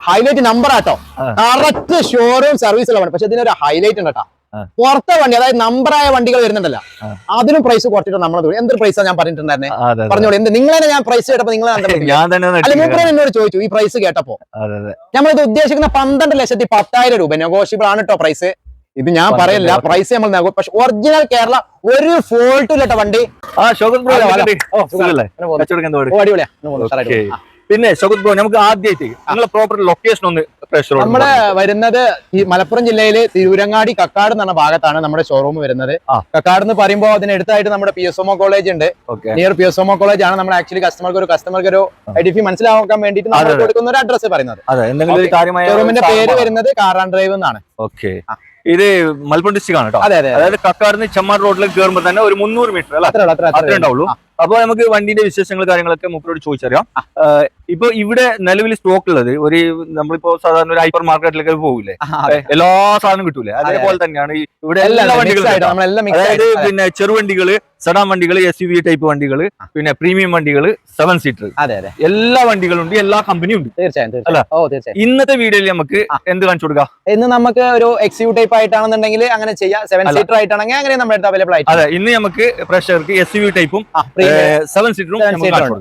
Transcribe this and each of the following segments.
Highlight number ആട്ടോ. Correct showroom service ഉള്ള വണ്ടി പക്ഷെ ഇതിനൊരു ഹൈലൈറ്റ് ഉണ്ട് കേട്ടോ. പുറത്തെ വണ്ടി അതായത് നമ്പറായ വണ്ടികൾ വരുന്നുണ്ടല്ലോ. അതിനും പ്രൈസ് കുറച്ചിട്ട് നമ്മളത് എന്തൊരു പ്രൈസാണ് ഞാൻ പറഞ്ഞിട്ടുണ്ടായിരുന്നെ? പറഞ്ഞോളൂ എന്ത്? നിങ്ങളെ ഞാൻ പ്രൈസ് കേട്ടപ്പോ നിങ്ങൾ അല്ലെങ്കിൽ അല്ല എന്നോട് ചോദിച്ചു ഈ പ്രൈസ് കേട്ടപ്പോ? നമ്മളിത് ഉദ്ദേശിക്കുന്ന പന്ത്രണ്ട് ലക്ഷത്തി പത്തായിരം രൂപ. നെഗോഷ്യബിൾ ആണ് കേട്ടോ പ്രൈസ് ഇത് ഞാൻ പറയല്ല പ്രൈസ് നമ്മൾ നെഗോ പക്ഷെ ഒറിജിനൽ കേരള ഒരു ഫോൾട്ടും ഇല്ലട്ടോ വണ്ടി. അടിപൊളിയാ. പിന്നെ ഷോകത് ബ്രോ നമുക്ക് ആദ്യമായിട്ട് നിങ്ങളെ പ്രോപ്പർ ലൊക്കേഷൻ ഒന്ന് പ്രഷർ നമ്മുടെ വരുന്നത് ഈ മലപ്പുറം ജില്ലയിൽ തിരൂരങ്ങാടി കക്കാട് എന്ന ഭാഗത്താണ് നമ്മുടെ ഷോറൂം വരുന്നത്. കക്കാട് എന്ന് പറയുമ്പോൾ അതിനടുത്തായിട്ട് നമ്മുടെ P S M O college ഉണ്ട്. Near P S M O college ആണ് നമ്മുടെ ആക്ച്വലി കസ്റ്റമർക്ക് ഒരു കസ്റ്റമർക്ക് ഒരു ഐഡന്റിഫൈ മനസ്സിലാക്കാൻ വേണ്ടിയിട്ട് നമ്മൾ. കൊടുക്കുന്ന ഒരു അഡ്രസ് പറയുന്നത്. ഷോറൂമിന്റെ പേര് വരുന്നത് കാറാൻ ഡ്രൈവ് എന്നാണ്. ഓക്കെ ഇത് മലപ്പുറം ഡിസ്ട്രിക്ട് ആണ് കേട്ടോ. അതെ അതെ അതായത് കക്കാടിന് ചെമ്മാർ റോഡിലേക്ക് കയറുമ്പോൾ തന്നെ ഒരു മുന്നൂറ് മീറ്റർ അല്ലേ? അത്രേ ഉണ്ടാവുള്ളൂ. അപ്പൊ നമുക്ക് വണ്ടിന്റെ വിശേഷങ്ങൾ കാര്യങ്ങളൊക്കെ മൂപ്പരോട് ചോദിച്ചറിയാം. ഇപ്പൊ ഇവിടെ നിലവിൽ സ്റ്റോക്ക് ഉള്ളത് ഒരു നമ്മളിപ്പോ സാധാരണ ഒരു ഹൈപ്പർ മാർക്കറ്റിലേക്ക് പോകില്ലേ എല്ലാ സാധനവും കിട്ടൂലേ? അതേപോലെ തന്നെയാണ് ഇവിടെ എല്ലാ വണ്ടികളും അതായത് പിന്നെ ചെറുവണ്ടികൾ സഡാൻ വണ്ടികൾ എസ് യു വി ടൈപ്പ് വണ്ടികൾ പിന്നെ പ്രീമിയം വണ്ടികൾ സെവൻ സീറ്റർ അതെ അതെ. എല്ലാ വണ്ടികളും ഉണ്ട് എല്ലാ കമ്പനിയും ഉണ്ട്. തീർച്ചയായും അല്ല. ഓ തീർച്ചയായും. ഇന്നത്തെ വീഡിയോയിൽ നമുക്ക് എന്ത് കാണിച്ചു കൊടുക്കാം? ഇന്ന് നമുക്ക് ഒരു എക്സ് യു ടൈപ്പ് ആയിട്ടാണെന്നുണ്ടെങ്കിൽ അങ്ങനെ ചെയ്യാം. സെവൻ സീറ്റർ ആയിട്ടാണെങ്കിൽ അങ്ങനെ നമ്മുടെ അടുത്ത് അവൈലബിൾ ആയിട്ട്. അതെ ഇന്ന് നമുക്ക് പ്രഷർക്ക് എസ് യു ടൈപ്പും സെവൻ സീറ്റ്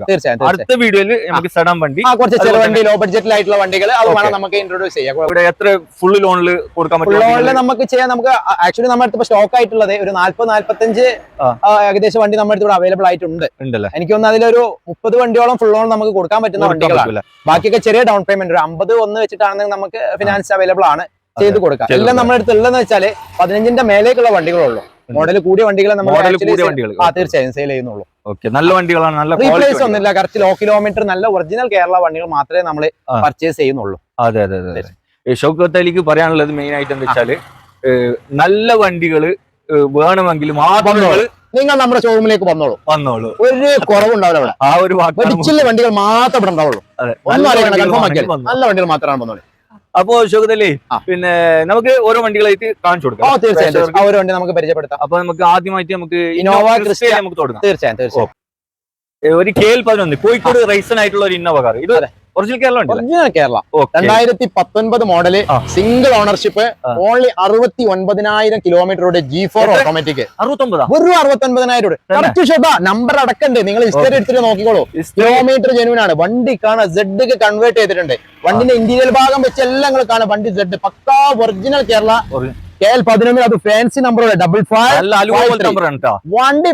തീർച്ചയായും അടുത്ത വീഡിയോയിൽ നമുക്ക് സെഡാൻ വണ്ടി. കുറച്ച് ചെറു വണ്ടി ലോ ബഡ്ജറ്റിലായിട്ടുള്ള വണ്ടികൾ അത് വേണം നമുക്ക് ഇൻട്രോഡ്യൂസ് ചെയ്യാം. ഇവിടെ എത്ര ഫുൾ ലോണിൽ കൊടുക്കാൻ പറ്റും ലോണിൽ നമുക്ക് ചെയ്യാൻ നമുക്ക് ആക്ച്വലി നമ്മുടെ അടുത്ത് സ്റ്റോക്ക് ആയിട്ടുള്ളത് ഒരു നാല്പത് നാല്പത്തഞ്ച്. ഏകദേശം വണ്ടി നമ്മുടെ അടുത്ത് ഇവിടെ അവൈലബിൾ ആയിട്ടുണ്ട്. എനിക്ക് തോന്നുന്നു അതിലൊരു മുപ്പത് വണ്ടിയോളം ഫുൾ ലോൺ നമുക്ക് കൊടുക്കാൻ പറ്റുന്ന വണ്ടികളാണ്. ബാക്കിയൊക്കെ ചെറിയ ഡൗൺ പേയ്മെന്റ് ഒരു അമ്പത് ഒന്ന് വെച്ചിട്ടാണെങ്കിൽ നമുക്ക് ഫിനാൻസ് അവൈലബിൾ ആണ്. ചെയ്ത് കൊടുക്കാം. എല്ലാം നമ്മുടെ അടുത്ത് ഉള്ളതെന്ന് വെച്ചാൽ പതിനഞ്ചിന്റെ മേലേക്കുള്ള വണ്ടികളുള്ളൂ മോഡൽ കൂടിയ വണ്ടികളെ നമ്മൾ തീർച്ചയായും സെയിൽ ചെയ്യുന്നുള്ളൂ. ഓക്കെ നല്ല വണ്ടികളാണ് നല്ല റീപ്ലേസ് ഒന്നുമില്ല കറക്റ്റ് ലോ കിലോമീറ്റർ നല്ല ഒറിജിനൽ കേരള വണ്ടികൾ മാത്രമേ നമ്മൾ പർച്ചേസ് ചെയ്യുന്നുള്ളൂ. അതെ അതെ അതെ ഈ പറയാനുള്ളത് മെയിൻ ആയിട്ട് എന്താ വെച്ചാൽ നല്ല വണ്ടികൾ വേണമെങ്കിലും വേണമെങ്കിൽ മാത്രം നിങ്ങൾ നമ്മുടെ ഷോറൂമിലേക്ക് വന്നോളൂ. വന്നോളൂ. ഒരു കുറവുണ്ടാവില്ല അവിടെ. ആ ഒരു വണ്ടികൾ മാത്രം ഇവിടെ ഉണ്ടാവുള്ളൂ. നല്ല വണ്ടികൾ മാത്രമാണ് വന്നോളൂ. അപ്പോ ഷൗക്കത്ത് പിന്നെ നമുക്ക് ഓരോ വണ്ടികളായിട്ട് കാണിച്ചു കൊടുക്കാം. തീർച്ചയായും ഓരോ വണ്ടി നമുക്ക് പരിചയപ്പെടുത്താം. അപ്പൊ നമുക്ക് ആദ്യമായിട്ട് നമുക്ക് ഇന്നോവ ക്രിസ്റ്റ. നമുക്ക് തുടങ്ങാം. തീർച്ചയായും തീർച്ചയായും. ഒരു കെ എൽ പതിനൊന്ന് കോഴിക്കോട് റൈസൺ ആയിട്ടുള്ള ഒരു ഇന്നോവ കാർ. ഇത് ഒറിജിനൽ കേരള ഒറിജിനൽ കേരള. രണ്ടായിരത്തി പത്തൊൻപത് മോഡൽ സിംഗിൾ ഓണർഷിപ്പ് ഓൺലി അറുപത്തി ഒൻപതിനായിരം കിലോമീറ്ററുടെ ജി ഫോർ ഓട്ടോമാറ്റിക് ഒരു വെറും അറുപത്തി ഒൻപതിനായിരം കറക്റ്റ് ഷോട്ടാ നമ്പർ അടക്കണ്ടേ. നിങ്ങൾ ഹിസ്റ്ററി എടുത്തിട്ട് നോക്കിക്കോളൂ. കിലോമീറ്റർ ജെനുവിൻ ആണ്. വണ്ടി കാണാൻ സെഡ് കൺവേർട്ട് ചെയ്തിട്ടുണ്ട്. വണ്ടിന്റെ ഇന്റീരിയൽ ഭാഗം വെച്ച് എല്ലാം നിങ്ങൾ കാണാം. വണ്ടി സെഡ് പക്കാ ഒറിജിനൽ കേരള. കെ എൽ പതിനൊന്നിൽ അത് ഫാൻസി നമ്പർ ഡബിൾ ഫൈവ് വണ്ടി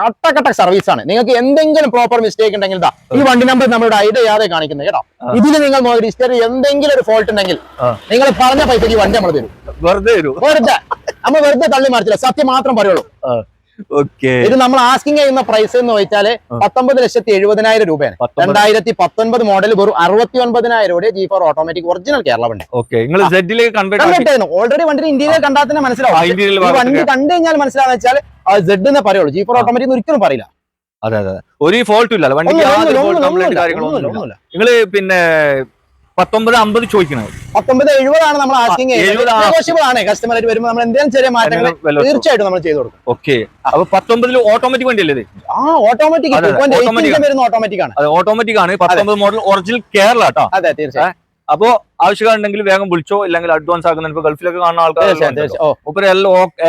കട്ട കട്ട സർവീസ് ആണ്. നിങ്ങൾക്ക് എന്തെങ്കിലും പ്രോപ്പർ മിസ്റ്റേക്ക് ഉണ്ടെങ്കിൽ ഈ വണ്ടി നമ്പർ നമ്മുടെ ഐഡിയ ചെയ്യാതെ കാണിക്കുന്നത് കേട്ടോ. ഇതിൽ നിങ്ങൾ രജിസ്റ്റർ എന്തെങ്കിലും ഒരു ഫോൾട്ട് ഉണ്ടെങ്കിൽ നിങ്ങൾ പറഞ്ഞ പൈസക്ക് ഈ വണ്ടി നമ്മൾ തരും. വെറുതെ വെറുതെ. നമ്മൾ വെറുതെ തള്ളി മറിച്ചില്ല. സത്യം മാത്രം പറയുള്ളൂ. ഓക്കെ. ഇത് നമ്മൾ ആസ്കിങ് ചെയ്യുന്ന പ്രൈസ് എന്ന് വെച്ചാൽ പത്തൊമ്പത് ലക്ഷത്തി എഴുപതിനായിരം രൂപയാണ്. രണ്ടായിരത്തി പത്തൊൻപത് മോഡൽ വെറും അറുപത്തി ഒൻപതിനായിരം രൂപ G four automatic original Kerala വണ്ടി നിങ്ങൾ ഓൾറെഡി വണ്ടി ഇന്ത്യയിൽ കണ്ടാൽ തന്നെ മനസ്സിലാവും. വണ്ടി കണ്ടു കഴിഞ്ഞാൽ മനസ്സിലാവുന്ന വെച്ചാൽ സെഡ് എന്നെ പറയുള്ളൂ. ജി ഫോർ ഓട്ടോമാറ്റിക് ഒരിക്കലും പറയില്ല. അതെ അതെ ഒരു ഫോൾട്ടും ഇല്ല. വണ്ടിക്ക്. നിങ്ങൾ പിന്നെ പത്തൊമ്പത് അമ്പത് ചോദിക്കണത് പത്തൊമ്പത് എഴുപതാണ് നമ്മൾ ആസ്കിങ് 70 ആണ്. നെഗോഷ്യബിൾ ആണ്. കസ്റ്റമർ ആയിട്ട് വരുമ്പോൾ നമ്മൾ എന്തെങ്കിലും ചെറിയ മാറ്റങ്ങൾ തീർച്ചയായിട്ടും നമ്മൾ ചെയ്തു കൊടുക്കും. ഓക്കെ അപ്പൊ പത്തൊമ്പതിൽ ഓട്ടോമാറ്റിക് വണ്ടി അല്ലേ ഇത്? ആ ഓട്ടോമാറ്റിക്. വരുന്ന ഓട്ടോമാറ്റിക് ആണ്. ഓട്ടോമാറ്റിക് ആണ്. പത്തൊമ്പത് മോഡൽ ഒറിജിനൽ കേരള കേട്ടോ അതെ തീർച്ചയായും. അപ്പോ ആവശ്യമുണ്ടെങ്കിൽ വേഗം വിളിച്ചോ അല്ലെങ്കിൽ അഡ്വാൻസ് ആക്കുന്ന ഗൾഫിലൊക്കെ കാണുന്ന ആൾക്കാർ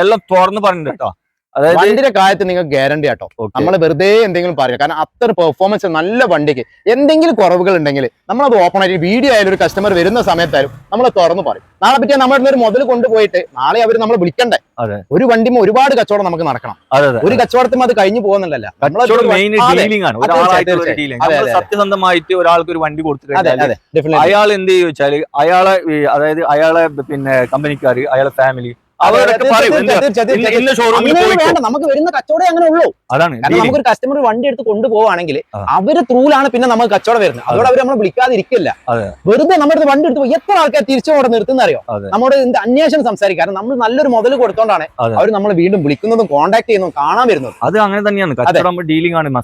എല്ലാം തുറന്ന് പറഞ്ഞിട്ടുണ്ട് കേട്ടോ. അതായത് വണ്ടിയുടെ കാര്യത്തിൽ നിങ്ങൾ ഗ്യാരണ്ടി ആട്ടോ. നമ്മൾ വെറുതെ എന്തെങ്കിലും പറയുക. കാരണം അത്ര പെർഫോമൻസ് നല്ല വണ്ടിക്ക്. എന്തെങ്കിലും കുറവുകൾ ഉണ്ടെങ്കിൽ നമ്മളത് ഓപ്പൺ ആയിട്ട് വീഡിയോ ആയാലും ഒരു കസ്റ്റമർ വരുന്ന സമയത്തായാലും നമ്മൾ തുറന്നു പറയും. നാളെ പറ്റിയ നമ്മുടെ ഒരു മുതൽ കൊണ്ടുപോയിട്ട് നാളെ അവർ നമ്മൾ വിളിക്കണ്ടേ. ഒരു വണ്ടിമ ഒരുപാട് കച്ചവടം നമുക്ക് നടക്കണം. ഒരു കച്ചവടത്തിൽ അത് കഴിഞ്ഞു പോകുന്നില്ലല്ല. സത്യസന്ധമായിട്ട് ഒരാൾക്ക് ഒരു വണ്ടി കൊടുത്തിട്ടുണ്ട് അയാൾ എന്ത് ചെയ്യും വെച്ചാൽ അയാളെ അതായത് അയാളെ പിന്നെ കമ്പനിക്കാര് അയാളെ ഫാമിലി അവരൊക്കെ പറയും എന്ത് ഇന്ന- ഷോറൂമിൽ വേണ്ട നമുക്ക് വരുന്ന കച്ചവടം അങ്ങനെ ഉള്ളൂ. അതാണ് കാരണം. നമുക്കൊരു കസ്റ്റമർ വണ്ടി എടുത്ത് കൊണ്ടുപോവാണെങ്കിൽ അവർ ത്രൂലാണ് പിന്നെ നമുക്ക് കച്ചവടം വരുന്നത്. അതോടെ അവർ നമ്മളെ വിളിക്കാതിരിക്കില്ല. വെറുതെ നമ്മുടെ വണ്ടി എടുത്ത് എത്ര ആൾക്കാർ തിരിച്ചു അവിടെ നിർത്തുന്ന അറിയോ നമ്മുടെ എന്ത് അന്വേഷണം സംസാരിക്കാറ് നമ്മൾ നല്ലൊരു മുതൽ കൊടുത്തോണ്ടാണ്. അവർ നമ്മൾ വീണ്ടും വിളിക്കുന്നതും കോൺടാക്ട് ചെയ്യുന്നതും കാണാൻ വരുന്നത്. അത് അങ്ങനെ തന്നെയാണ്.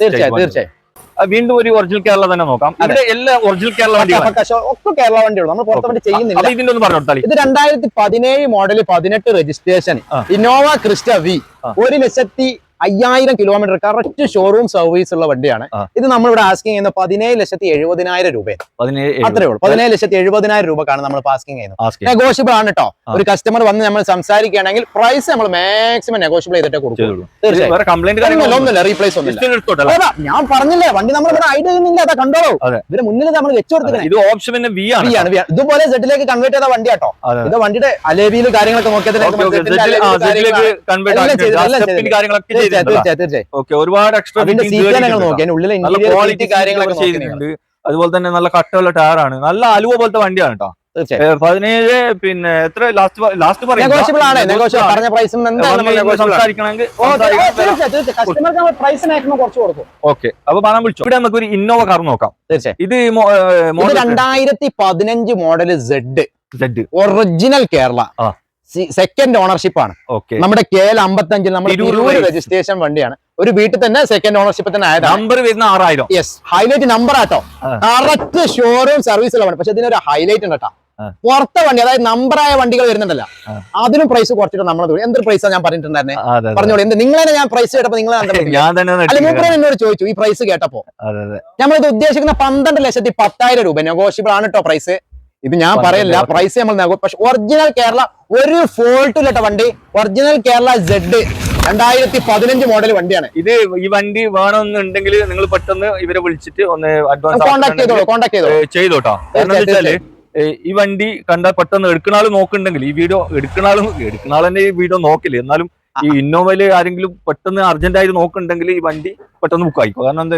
തീർച്ചയായും തീർച്ചയായും. വീണ്ടും ഒരു ഒറിജിനൽ കേരള തന്നെ നോക്കാം. അതെ. ഇവിടെ എല്ലാ ഒറിജിനൽ കേരള ഒക്കെ കേരള വണ്ടിയുള്ളൂ നമ്മൾ പുറത്തെ വണ്ടി ചെയ്യുന്നില്ല. അപ്പൊ ഇതിന്റെ ഒന്ന് പറഞ്ഞു കൊടുത്താലി ഇത് രണ്ടായിരത്തി പതിനേഴ് മോഡൽ പതിനെട്ട് രജിസ്ട്രേഷൻ ഇന്നോവ ക്രിസ്റ്റ വി. ഒരു ലക്ഷത്തി അയ്യായിരം കിലോമീറ്റർ കറക്റ്റ് ഷോറൂം സർവീസ് ഉള്ള വണ്ടിയാണ്. ഇത് നമ്മളിവിടെ ആസ്കിങ് ചെയ്യുന്ന പതിനേഴ് ലക്ഷത്തി എഴുപതിനായിരം രൂപ. പതിനേഴ് അത്രേ ഉള്ളൂ. പതിനേഴ് ലക്ഷത്തി എഴുപതിനായിരം രൂപക്കാണ് നമ്മൾ ആസ്കിങ് ചെയ്യുന്നത്. നെഗോഷ്യബിൾ ആണ് കേട്ടോ ഒരു കസ്റ്റമർ വന്ന് നമ്മൾ സംസാരിക്കുകയാണെങ്കിൽ പ്രൈസ് നമ്മൾ മാക്സിമം നെഗോഷ്യബിൾ ചെയ്തിട്ടേ കൊടുക്കും. വേറെ കംപ്ലൈന്റ് ഒന്നുമില്ല റീപ്ലേസ് ഞാൻ പറഞ്ഞില്ലേ വണ്ടി നമ്മൾ ഇവിടെ ഐഡിയ ചെയ്യുന്നില്ല അതാ കണ്ടോളൂ. ഇവർ മുന്നിൽ നമ്മൾ വെച്ചു കൊടുത്തിരിക്കണേ. ഓപ്ഷൻ പിന്നെ ആണ് വി ആണ് ഇതുപോലെ സെറ്റിലേക്ക് കൺവേർട്ട് ചെയ്ത വണ്ടി കേട്ടോ. ഇത് വണ്ടിയുടെ അലേബിയിൽ കാര്യങ്ങളൊക്കെ നോക്കിയതിന് ഓക്കേ, തീർച്ചയായും തീർച്ചയായും. തീർച്ചയായും ഒരുപാട് എക്സ്ട്രാ നോക്കി ഉള്ളിലെ ക്വാളിറ്റി കാര്യങ്ങളൊക്കെ ചെയ്തിട്ടുണ്ട്. അതുപോലെ തന്നെ നല്ല കട്ടുള്ള ടയറാണ് നല്ല അലുവ പോലത്തെ വണ്ടിയാണ് കേട്ടോ. പതിനേഴ് പിന്നെ എത്ര? Last last okay. അപ്പൊ പണം വിളിച്ചു. ഇവിടെ നമുക്ക് ഒരു ഇന്നോവ കാർ നോക്കാം. ഇത് രണ്ടായിരത്തി പതിനഞ്ച് model Z Z original Kerala. Second ownership ആണ്. നമ്മുടെ കെ എൽ അമ്പത്തഞ്ചിൽ നമ്മുടെ തിരൂർ രജിസ്ട്രേഷൻ വണ്ടിയാണ്. ഒരു വീട്ടിൽ തന്നെ സെക്കൻഡ് ഓണർഷിപ്പ് തന്നെ ആയത് നമ്പർ വരുന്ന ആറായിരം. യെസ് ഹൈലൈറ്റ് നമ്പർ ആട്ടോ. കറക്റ്റ് ഷോറൂം സർവീസ് ഉള്ള വണ്ടി പക്ഷെ ഇതിനൊരു ഹൈലൈറ്റ് ഉണ്ട് കേട്ടോ. പുറത്തെ വണ്ടി അതായത് നമ്പറായ വണ്ടികൾ വരുന്നുണ്ടല്ലോ. അതിനും പ്രൈസ് കുറച്ചിട്ട് നമ്മളത് എന്തൊരു പ്രൈസാണ് ഞാൻ പറഞ്ഞിട്ടുണ്ടായിരുന്നെ. പറഞ്ഞോളൂ. എന്ത് നിങ്ങളെ ഞാൻ പ്രൈസ് കേട്ടപ്പോ നിങ്ങളെ ഞാൻ തന്നെ ഒന്ന് അല്ല എന്നോട് ചോദിച്ചു ഈ പ്രൈസ് കേട്ടപ്പോ. നമ്മളിത് ഉദ്ദേശിക്കുന്ന പന്ത്രണ്ട് ലക്ഷത്തി പത്തായിരം രൂപ. നെഗോഷ്യബിൾ ആണ് കേട്ടോ പ്രൈസ് ഇത് ഞാൻ പറയല്ല പ്രൈസ് നമ്മൾ നൽകും. പക്ഷെ ഒറിജിനൽ കേരള ഒരു ഫോൾട്ടും ഇല്ലാത്ത വണ്ടി. ഒറിജിനൽ കേരള ജെഡ് രണ്ടായിരത്തി പതിനഞ്ച് മോഡൽ വണ്ടിയാണ്. ഇത് ഈ വണ്ടി വേണമെന്നുണ്ടെങ്കിൽ നിങ്ങൾ പെട്ടെന്ന് ഇവരെ വിളിച്ചിട്ട് ഒന്ന് കോൺടാക്ട് ചെയ്തോളൂ അഡ്വാൻസ് കോൺടാക്ട് ചെയ്തോ ചെയ്തോട്ടോ. കാരണം എന്താ വെച്ചാൽ ഈ വണ്ടി കണ്ടാൽ പെട്ടെന്ന് എടുക്കുന്ന ആൾ നോക്കുന്നുണ്ടെങ്കിൽ ഈ വീഡിയോ എടുക്കുന്ന ആളും എടുക്കുന്ന ആൾ തന്നെ ഈ വീഡിയോ നോക്കില്ല? എന്നാലും ഈ ഇന്നോവയിൽ ആരെങ്കിലും പെട്ടെന്ന് അർജന്റ് ആയിട്ട് നോക്കുന്നുണ്ടെങ്കിൽ ഈ വണ്ടി പെട്ടെന്ന് ബുക്ക് ആയിക്കോ. കാരണം എന്താ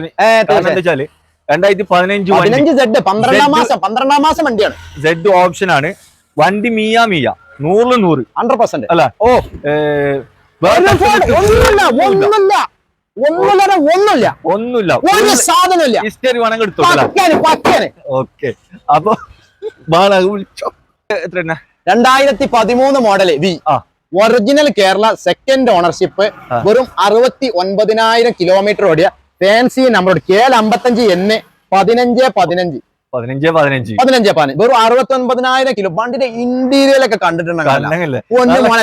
വെച്ചാൽ രണ്ടായിരത്തി പതിനഞ്ച് പതിനഞ്ച് സെഡ് പന്ത്രണ്ടാം. മാസം പന്ത്രണ്ടാം മാസം വണ്ടിയാണ്. സെഡ് ഓപ്ഷൻ ആണ്. വണ്ടി മിയ മിയ. നൂറിൽ നൂറ്. ഹൺഡ്രഡ് പെർസെന്റ് അല്ല ഓ ഒന്നുമില്ല ഒന്നുമില്ല. ഒന്നുമില്ല ഒന്നുമില്ല. ഒന്നുമില്ല. ഒരു സാധനമില്ല ഹിസ്റ്ററി വേണമെങ്കിൽ പക്കാന് ഓക്കെ. അപ്പൊ ബാല വിളിച്ചോ. എത്ര രണ്ടായിരത്തി പതിമൂന്ന് model V original Kerala second ownership വെറും അറുപത്തി ഒൻപതിനായിരം കിലോമീറ്റർ ഓടിയ ഫാൻസി നമ്പർ കെ എൽ അമ്പത്തഞ്ച് എൻ പതിനഞ്ച് പതിനഞ്ച്. പതിനഞ്ച് പതിനഞ്ച്. പതിനഞ്ച് പതിനഞ്ച്. വെറും അറുപത്തി ഒൻപതിനായിരം കിലോ വണ്ടിന്റെ ഇന്റീരിയലൊക്കെ കണ്ടിട്ടുണ്ടെങ്കിൽ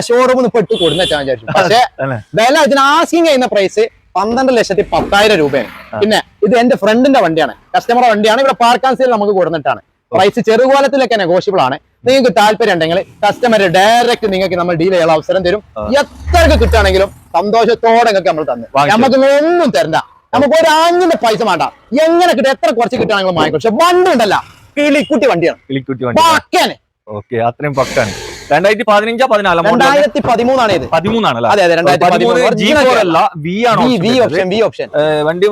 ഷോറൂമിൽ പെട്ട് കൊടുന്ന വിചാരിച്ചു. പക്ഷേ? വില ഇതിന് ആസ്കിങ് ചെയ്യുന്ന പ്രൈസ് പന്ത്രണ്ട് ലക്ഷത്തി പത്തായിരം രൂപയാണ്. പിന്നെ ഇത് എന്റെ ഫ്രണ്ടിന്റെ വണ്ടിയാണ്. കസ്റ്റമറുടെ വണ്ടിയാണ്. ഇവിടെ പാർക്കാൻ സീൽ നമുക്ക് കൊടുത്തിട്ടാണ് പ്രൈസ് ചെറുകോലത്തിലൊക്കെ നെഗോഷ്യബിൾ ആണ്. നിങ്ങൾക്ക് താല്പര്യം ഉണ്ടെങ്കിൽ കസ്റ്റമർ ഡയറക്റ്റ് നിങ്ങൾക്ക് നമ്മൾ ഡീൽ ചെയ്യാനുള്ള അവസരം തരും. എത്രക്ക് കിട്ടുകയാണെങ്കിലും സന്തോഷത്തോടെ നിങ്ങൾക്ക് നമ്മൾ തന്നെ. നമുക്ക് ഒന്നും തരണ്ട. നമുക്ക് ഒരു ആഞ്ഞിന്റെ പൈസ വേണ്ട. എങ്ങനെ കിട്ടും? എത്ര കുറച്ച് കിട്ടുകയാണെങ്കിലും വാങ്ങിക്കും. പക്ഷെ വണ്ടി ഉണ്ടല്ല. കിളിക്കുട്ടി വണ്ടിയാണ്. കിളിക്കുട്ടി വണ്ടി ഓക്കെ അത്രയും പക്കാണ്. രണ്ടായിരത്തി പതിനഞ്ചാ പതിനാലാം? രണ്ടായിരത്തി പതിമൂന്നാണ് ഇത്. പതിമൂന്നാണല്ലേ? അതെ അതെ രണ്ടായിരത്തി ഓപ്ഷൻ വണ്ടി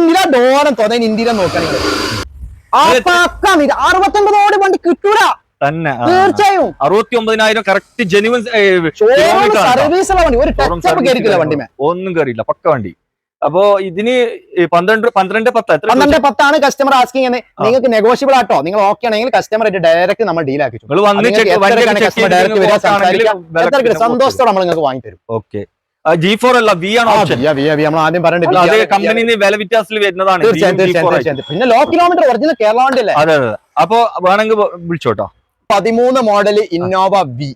ഇന്ത്യ ഡോളം തോന്നുന്ന ഇന്ത്യ നോക്കണെങ്കിൽ ഇത്. വണ്ടി കിട്ടൂല. തന്നെ തീർച്ചയായും. അറുപത്തി ഒമ്പതിനായിരം കറക്റ്റ് ജെനുവൻ സർവീസ് വണ്ടി. ഒരു ടച്ച് അപ്പ് വണ്ടിമേ ഒന്നും കയറിയില്ല പക്ക വണ്ടി. അപ്പോ ഇതിന് പന്ത്രണ്ട് പന്ത്രണ്ട് പത്ത് പന്ത്രണ്ട് പത്താണ് കസ്റ്റമർ ആസ്കിങ് എന്ന്. നിങ്ങൾക്ക് നെഗോഷ്യബിൾ ആട്ടോ. നിങ്ങൾ ഓക്കെ ആണെങ്കിൽ കസ്റ്റമർ ആയിട്ട് ഡയറക്റ്റ് നമ്മൾ ഡീൽ ആക്കി സന്തോഷത്തോടെ നമ്മൾ നിങ്ങൾക്ക് വാങ്ങി തരും ഓക്കെ ജി ഫോർ അല്ല വി ആണ് നമ്മൾ ആദ്യം പറഞ്ഞിട്ട് കമ്പനി വില വ്യത്യാസത്തിൽ വരുന്നതാണ്. തീർച്ചയായും G4 തീർച്ചയായും ആയിട്ട്. തീർച്ചയായും. പിന്നെ ലോ കിലോമീറ്റർ ഒറിജിനൽ കേരള വണ്ടി അല്ലേ അതെ അതെ. അപ്പൊ വേണമെങ്കിൽ വിളിച്ചോട്ടോ. പതിമൂന്ന് model Innova V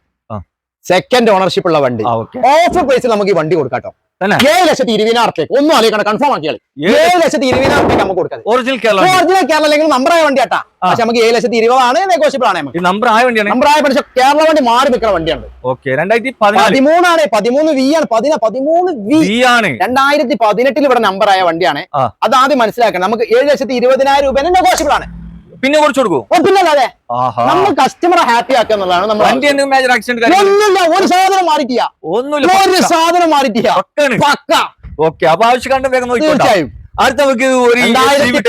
second ownership ഉള്ള വണ്ടി. ഓഫ് ഓഫർ പ്രൈസിൽ നമുക്ക് ഈ വണ്ടി കൊടുക്കാട്ടോ? ഏഴ് ലക്ഷത്തി ഇരുപതിനായിരം ഒന്നും അറിയിക്കണം കൺഫേം ആക്കിയാൽ ഏഴ് ലക്ഷത്തി ഇരുപതിനായിരം റുപ്യ നമുക്ക് കൊടുക്കാം. ഒറിജിനൽ കേരള ഒറിജിനൽ കേരള അല്ലെങ്കിൽ നമ്പർ ആയ വണ്ടി ആട്ടാ. പക്ഷെ നമുക്ക് ഏഴ് ലക്ഷത്തി ഇരുപതാണ് നെഗോഷ്യബിൾ ആണ് നമ്പർ ആയ വണ്ടിയാണ്. നമ്പർ ആയ പക്ഷേ കേരള വണ്ടി മാറി നിൽക്കുന്ന വണ്ടിയാണ്. ഓക്കെ രണ്ടായിരത്തി പതിമൂന്നാണ് പതിമൂന്ന് വി ആണ്. പതിന പതിമൂന്ന് വി ആണ്. രണ്ടായിരത്തി പതിനെട്ടിൽ ഇവിടെ നമ്പർ ആയ വണ്ടിയാണ്. അത് ആദ്യം മനസ്സിലാക്കണം. നമുക്ക് ഏഴ് ലക്ഷത്തി ഇരുപതിനായിരം രൂപ നെഗോഷ്യബിൾ ആണ്. പിന്നെ കുറച്ച് കൊടുക്കും. ആഹാ. നമ്മൾ കസ്റ്റമറെ ഹാപ്പി ആക്കുക എന്നുള്ളതാണ് നമ്മൾ വണ്ടി എന്തെങ്കിലും മേജർ ആക്സിഡന്റ് ഒന്നുമില്ല ഒരു സാധനം മാറിയിട്ടില്ല. ഒന്നുമില്ല ഒരു സാധനം പക്ക. ഓക്കെ അപ്പൊ ആവശ്യം കണ്ട് വേഗം തീർച്ചയായും. അടുത്ത നമുക്ക് ഒരു.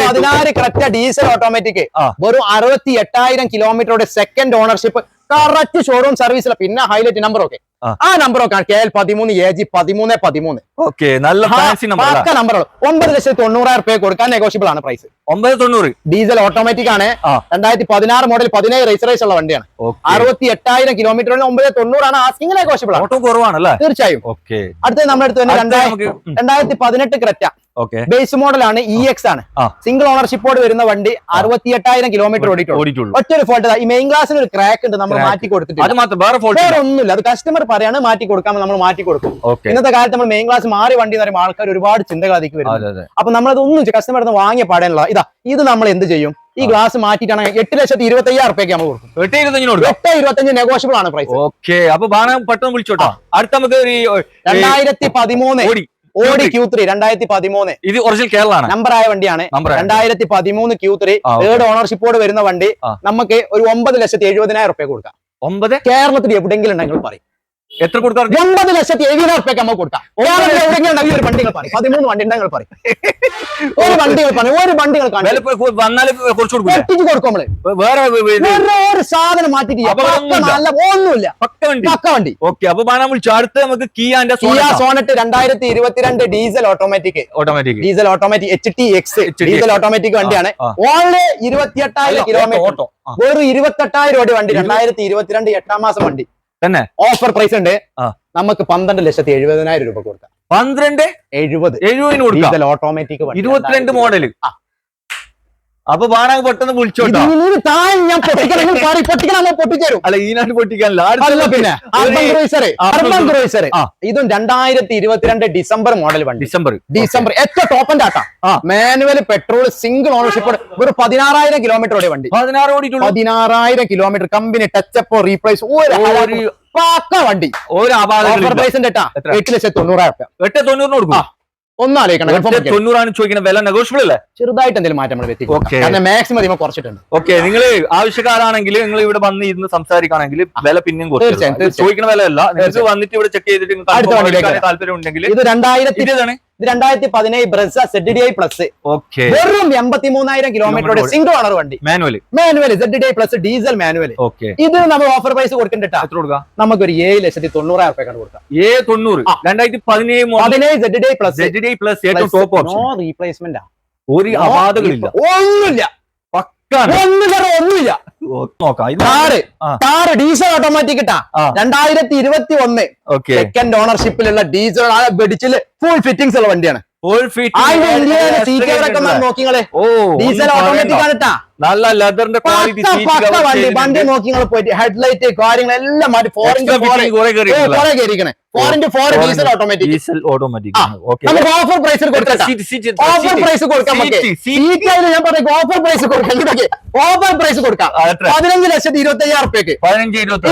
പതിനാറ് കറക്റ്റ് ഡീസൽ ഓട്ടോമാറ്റിക്. വെറും അറുപത്തി എട്ടായിരം കിലോമീറ്ററുടെ സെക്കൻഡ് ഓണർഷിപ്പ് കറക്റ്റ് ഷോറൂം സർവീസിലെ പിന്നെ ഹൈലൈറ്റ് നമ്പർ ഒക്കെ. ആ. നമ്പർ ഒക്കെ കെ എൽ പതിമൂന്ന് എ ജി പതിമൂന്ന് പതിമൂന്ന്. ഓക്കെ നല്ല ഫാൻസി നമ്പർ ഒമ്പത് ലക്ഷത്തി തൊണ്ണൂറായിരം രൂപ കൊടുക്കാൻ നെഗോഷ്യബിൾ ആണ് പ്രൈസ് ഒമ്പത് തൊണ്ണൂറ്. ഡീസൽ ഓട്ടോമാറ്റിക് ആണ്. രണ്ടായിരത്തി പതിനാറ് മോഡൽ പതിനേഴ് രജിസ്ട്രേഷൻ ഉള്ള വണ്ടിയാണ്. അറുപത്തി എട്ടായിരം കിലോമീറ്ററിന് ഒമ്പത് തൊണ്ണൂറാണ് ആസ്കിങ് നെഗോഷ്യബിൾ ആണ്. കുറവാണ് കുറവാണല്ലേ? തീർച്ചയായും. ഓക്കെ അടുത്തത് നമ്മുടെ അടുത്ത് തന്നെ രണ്ടായിരത്തി പതിനെട്ട് ക്രെറ്റ. ബേസ് മോഡലാണ് ഇ എക്സ് ആണ്. സിംഗിൾ ഓണർഷിപ്പോട് വരുന്ന വണ്ടി അറുപത്തി എട്ടായിരം കിലോമീറ്റർ ഓടിയിട്ടുള്ളൂ. ഓടിയിട്ടുള്ളൂ. ഒറ്റ ഒരു ഫോൾട്ട് ഈ മെയിൻ ഗ്ലാസിന് ഒരു ക്രാക്ക് ഉണ്ട്. നമ്മൾ മാറ്റി കൊടുത്തിട്ട് ഒന്നുമില്ല അത് കസ്റ്റമർ പറയാണ് മാറ്റി കൊടുക്കാമെന്ന് നമ്മൾ മാറ്റി കൊടുക്കും. ഇന്നത്തെ കാലത്ത് നമ്മൾ മെയിൻ ക്ലാസ് മാറി വണ്ടി എന്ന് പറയുമ്പോൾ ആൾക്കാർ ഒരുപാട് ചിന്തകളാതിക്ക് വരും അപ്പൊ നമ്മളതൊന്നും കസ്റ്റമർ വാങ്ങിയ പാടാനുള്ള ഇതാ ഇത് നമ്മൾ എന്ത് ചെയ്യും? ഈ ഗ്ലാസ് മാറ്റിയിട്ടാണെങ്കിൽ എട്ട് ലക്ഷത്തി ഇരുപത്തി അയ്യായിരം റുപ്യക്ക് നമ്മൾ കൊടുക്കും. എട്ട് ഇരുപത്തഞ്ചിന് കൊടുക്കാം? എട്ട് ഇരുപത്തഞ്ച് നെഗോഷ്യബിൾ ആണ് പ്രൈസ് ഓക്കെ അപ്പൊ പെട്ടെന്ന് വിളിച്ചോട്ടോ. അടുത്ത നമുക്ക് രണ്ടായിരത്തി പതിമൂന്ന് ഓടി. ക്യൂ ത്രീ രണ്ടായിരത്തി പതിമൂന്ന് ഇത് ഒറിജിനൽ കേരളമാണ് നമ്പർ ആയ വണ്ടിയാണ്. രണ്ടായിരത്തി പതിമൂന്ന് ക്യൂ ത്രീ തേർഡ് ഓണർഷിപ്പോട് വരുന്ന വണ്ടി നമുക്ക് ഒരു ഒമ്പത് ലക്ഷത്തി എഴുപതിനായിരം റുപ്യ കൊടുക്കാം. ഒമ്പത്? കേരളത്തിൽ എവിടെയെങ്കിലും ഉണ്ടെങ്കിൽ പറയും. എത്ര കൊടുക്കാറ്? ഒമ്പത് ലക്ഷത്തി എഴുപതിനായിരം റുപ്യക്ക് നമ്മൾ കൊടുക്കാം. ഒരു വണ്ടികൾ പറയും. പതിമൂന്ന് വണ്ടി ഉണ്ടെങ്കിൽ പറയും. ഒരു വണ്ടികൾ പറയും. ഒരു വണ്ടികൾ എത്തിച്ച് കൊടുക്കും നമ്മൾ. വേറെ ഒരു സാധനം മാറ്റിട്ട് ഒന്നുമില്ല. നല്ല ഒന്നുമില്ല. പക്ക വണ്ടി. ഓക്കെ അപ്പൊ വിളിച്ചു അടുത്ത് നമുക്ക് കിയാന്റെ കിയ സോണറ്റ് രണ്ടായിരത്തി ഇരുപത്തിരണ്ട് diesel automatic automatic diesel automatic H T X diesel automatic വണ്ടിയാണ്. ഓൺലി ഇരുപത്തിയെട്ടായിരം കിലോമീറ്റർ ഓട്ടോ. വെറും ഇരുപത്തെട്ടായിരം രൂപ വണ്ടി രണ്ടായിരത്തി ഇരുപത്തിരണ്ട് എട്ടാം മാസം വണ്ടി. തന്നെ? ഓഫർ പ്രൈസ് ഉണ്ട്. നമുക്ക് പന്ത്രണ്ട് ലക്ഷത്തി എഴുപതിനായിരം രൂപ കൊടുക്കാം. പന്ത്രണ്ട്? എഴുപത്. എഴുപതിന് കൊടുക്കാം. ഓട്ടോമാറ്റിക് ഇരുപത്തിരണ്ട് മോഡൽ ആ. അപ്പൊ ബാണ പെട്ടെന്ന് വിളിച്ചോട്ടോ. ഞാൻ പറയും പൊട്ടിച്ചേരും. അല്ല പൊട്ടിക്കാനല്ല. പിന്നെ അർബൻ അർബൻ ഇതും രണ്ടായിരത്തി ഇരുപത്തിരണ്ട് ഡിസംബർ മോഡൽ വണ്ടി. ഡിസംബർ. ഡിസംബർ. എത്ര ടോപ്പൻ ആട്ടാ? ആ. മാനുവൽ പെട്രോൾ സിംഗിൾ ഓണർഷിപ്പ് ഒരു പതിനാറായിരം കിലോമീറ്റർ ഓടിയ വണ്ടി. പതിനാറ് ഓടി പതിനാറായിരം കിലോമീറ്റർ കമ്പനി ടച്ചപ്പോ റീപ്ലേസ് ഒരു പാക്ക വണ്ടി. ഒരു പ്രൈസിന്റെ? എട്ട് ലക്ഷത്തി തൊണ്ണൂറായിരം എട്ട് തൊണ്ണൂറിന് കൊടുക്കും. ഒന്നും ആലോചിക്കണം തൊണ്ണൂറാണ് വില നെഗോഷ്യബിൾ അല്ലേ? ചെറുതായിട്ട് എന്തെങ്കിലും മാറ്റം നമ്മൾ വ്യക്തി കാരണം മാക്സിമം കുറച്ചിട്ടുണ്ട്. ഓക്കെ നിങ്ങൾ ആവശ്യക്കാരാണെങ്കിൽ നിങ്ങൾ ഇവിടെ വന്ന് ഇരുന്ന് സംസാരിക്കുകയാണെങ്കിൽ വില പിന്നെയും. ചോദിക്കുന്ന വില അല്ല നിങ്ങൾക്ക് വന്നിട്ട് ഇവിടെ ചെക്ക് ചെയ്തിട്ട് താല്പര്യം ഉണ്ടെങ്കിൽ ഇത് രണ്ടായിരത്തി ഇത് രണ്ടായിരത്തി പതിനേഴ് Brezza Z D I plus okay വെറും എൺപത്തി മൂന്നായിരം കിലോമീറ്റർ സിംഗിൾ ഓണർ വണ്ടി. Manual manual Z D I plus diesel manual okay ഇത് നമ്മൾ ഓഫർ പ്രൈസ് കൊടുക്കേണ്ട എത്ര ഒരു നമുക്കൊരു ഏഴ് ലക്ഷത്തി തൊണ്ണൂറായിരം റുപ്യക്കാണ് കൊടുക്കാം. ഏ തൊണ്ണൂറ്. രണ്ടായിരത്തി പതിനേഴ് പതിനേഴ് Z D I plus Z D I option no replacement ഒരു അപാധകളില്ല ഒന്നുമില്ല. ഒന്നുമില്ല ഇത് കാറ്. കാറ് ഡീസൽ ഓട്ടോമാറ്റിക് ഇട്ടാ. രണ്ടായിരത്തി ഇരുപത്തി ഒന്ന് സെക്കൻഡ് ഓണർഷിപ്പിലുള്ള ഡീസൽ ആ ബെഡിച്ചിൽ ഫുൾ ഫിറ്റിംഗ്സ് ഉള്ള വണ്ടിയാണ്. ഫുൾ ഫീറ്റ് ഡീസൽ ഓട്ടോമാറ്റിക് ആണ് ഇട്ടാ നല്ല ലെതറിന്റെ ക്വാളിറ്റി വണ്ടി വണ്ടി നോക്കി നിങ്ങൾ പോയിട്ട് ഹെഡ്ലൈറ്റ് കാര്യങ്ങളെല്ലാം മാറ്റി കുറെ കയറിക്കണേ four Four diesel automatic diesel automatic. നമുക്ക് ഓഫർ പ്രൈസിൽ കൊടുക്കാം ഓഫർ പ്രൈസ് കൊടുക്കാം സീറ്റ് ഞാൻ പറഞ്ഞു ഓഫർ പ്രൈസ് കൊടുക്കാം. ഇതൊക്കെ ഓഫർ പ്രൈസ് കൊടുക്കാം. പതിനഞ്ച് ലക്ഷത്തി ഇരുപത്തി അയ്യായിരം റുപ്യക്ക്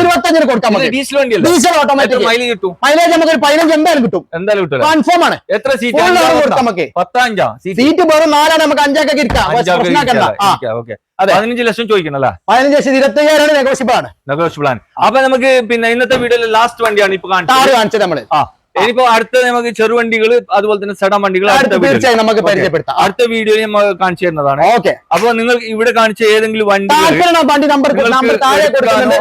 ഇരുപത്തഞ്ചിന് കൊടുക്കാം ഡീസൽ വണ്ടിയല്ലേ? ഡീസൽ ഓട്ടോമാറ്റിക് മൈലേജ് കിട്ടും? മൈലേജ് നമുക്ക് ഒരു പതിനഞ്ച് എന്തായാലും കിട്ടും എന്തായാലും കൺഫേം ആണ്. എത്ര സീറ്റ് കൊടുക്കാം? നമുക്ക്. പത്തഞ്ചാ? സീറ്റ് വെറും നാലാണ് നമുക്ക് അഞ്ചാക്കൊക്കെ ഇരിക്കാം. പ്രശ്നമാക്കണ്ട. ഓക്കെ. പതിനഞ്ച് ലക്ഷം ചോദിക്കണല്ലേ? പതിനഞ്ച് ലക്ഷം ഇരുപത്തി അയ്യായിരം നെഗോഷ്യബിൾ ആണ്. നെഗോഷ്യബിൾ ആണ് അപ്പൊ നമുക്ക് പിന്നെ ഇന്നത്തെ വീഡിയോയിലെ ലാസ്റ്റ് വണ്ടിയാണ് ഇപ്പൊ കാണിച്ചത്. നമ്മൾ. ഇനിയിപ്പോ അടുത്ത നമുക്ക് ചെറുവണ്ടികൾ അതുപോലെ തന്നെ സെഡം വണ്ടികൾ വീഡിയോയിൽ തീർച്ചയായും നമുക്ക്. പരിചയപ്പെടുത്താം. അടുത്ത വീഡിയോയിൽ നമ്മൾ കാണിച്ചു തരുന്നതാണ്. ഓക്കെ അപ്പൊ നിങ്ങൾ ഇവിടെ കാണിച്ച ഏതെങ്കിലും വണ്ടി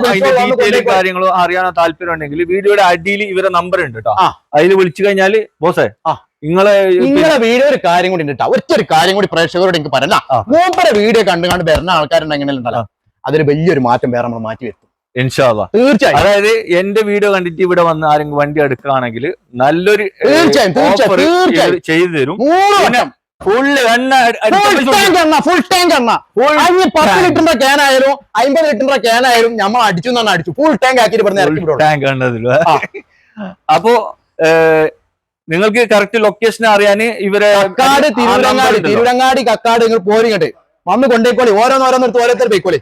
അതിന്റെ ഡീറ്റെയിൽ. കാര്യങ്ങളോ അറിയാനോ താല്പര്യം ഉണ്ടെങ്കിൽ വീഡിയോയുടെ അടിയിൽ ഇവരെ നമ്പർ ഉണ്ട് കേട്ടോ. അതിൽ വിളിച്ചു കഴിഞ്ഞാൽ ബോസേ ആ. നിങ്ങളെ നിങ്ങളെ വീഡിയോ ഒരു കാര്യം കൂടി ഉണ്ട്. ഒറ്റ ഒരു കാര്യം കൂടി പ്രേക്ഷകരോട് എനിക്ക് പറയല ആ. മൂപ്പരെ വീഡിയോ കണ്ടു കണ്ട് വരുന്ന ആൾക്കാരുണ്ടെങ്കിൽ ഉണ്ടല്ലോ? അതൊരു വലിയൊരു മാറ്റം വേറെ നമ്മൾ മാറ്റി വരുത്തും. തീർച്ചയായും. അതായത് എന്റെ വീഡിയോ കണ്ടിട്ട് ഇവിടെ വന്ന് ആരെങ്കിലും വണ്ടി എടുക്കുകയാണെങ്കിൽ നല്ലൊരു തീർച്ചയായും, ചെയ്തു തരും. ഫുള്ള് എണ്ണ ഫുൾ ടാങ്ക് എണ്ണ ഫുൾ ടാങ്ക് എണ്ണ. അതിന് പത്ത് ലിറ്ററിന്റെ ക്യാൻ ആയാലും അമ്പത് ലിറ്ററിന്റെ ക്യാൻ ആയാലും നമ്മൾ അടിച്ചു എന്നാണ് അടിച്ചു. ഫുൾ ടാങ്ക് ആക്കിയിട്ട് ഇറക്കി ടാങ്ക് കണ്ടതില്ല. അപ്പോ നിങ്ങൾക്ക് കറക്റ്റ് ലൊക്കേഷൻ അറിയാൻ ഇവരെ കക്കാട് തിരുവിടങ്ങാടി തിരുവരങ്ങാടി. തിരുവരങ്ങാടി കക്കാട് നിങ്ങൾ പോരിങ്ങട്ട് വന്ന് കൊണ്ടേക്കോളി. ഓരോന്നോരോന്നെടുത്ത് ഓരോരുത്തർ പോയിക്കോളി.